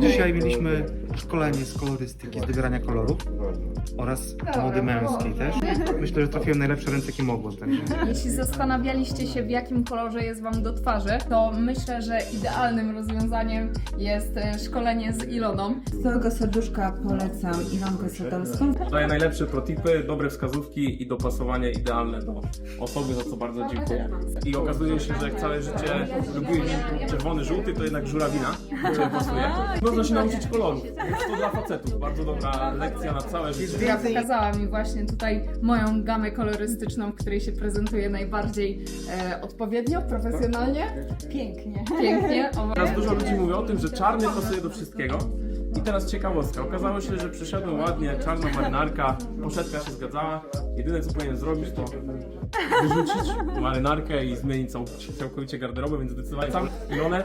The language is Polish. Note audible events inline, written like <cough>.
Dzisiaj mieliśmy szkolenie z kolorystyki, z wybierania kolorów oraz mody męskiej też. Myślę, że trafiłem najlepsze ręce, jakie mogłem. Także. Jeśli zastanawialiście się, w jakim kolorze jest Wam do twarzy, to myślę, że idealnym rozwiązaniem jest e, szkolenie z Iloną. Z całego serduszka polecam Ilonkę Sadolską. Daje najlepsze protipy, dobre wskazówki i dopasowanie idealne do osoby, za co bardzo dziękuję. I okazuje się, że jak całe życie lubiłem czerwony, żółty, to jednak żurawina, który pasuje. Można się nauczyć kolorów, to dla facetów. Bardzo dobra lekcja na całe życie. Ja pokazała mi właśnie tutaj moją gamę kolorystyczną, w której się prezentuje najbardziej e, odpowiednio, profesjonalnie. Pięknie. Pięknie. <laughs> O, Teraz dużo ludzi mówi o tym, że czarny pasuje do wszystkiego. I teraz ciekawostka. Okazało się, że przyszedłem ładnie, czarna marynarka, poszetka się zgadzała. Jedyne co powinien zrobić to wyrzucić marynarkę i zmienić cał, całkowicie garderobę, więc zdecydowanie sam Ilonę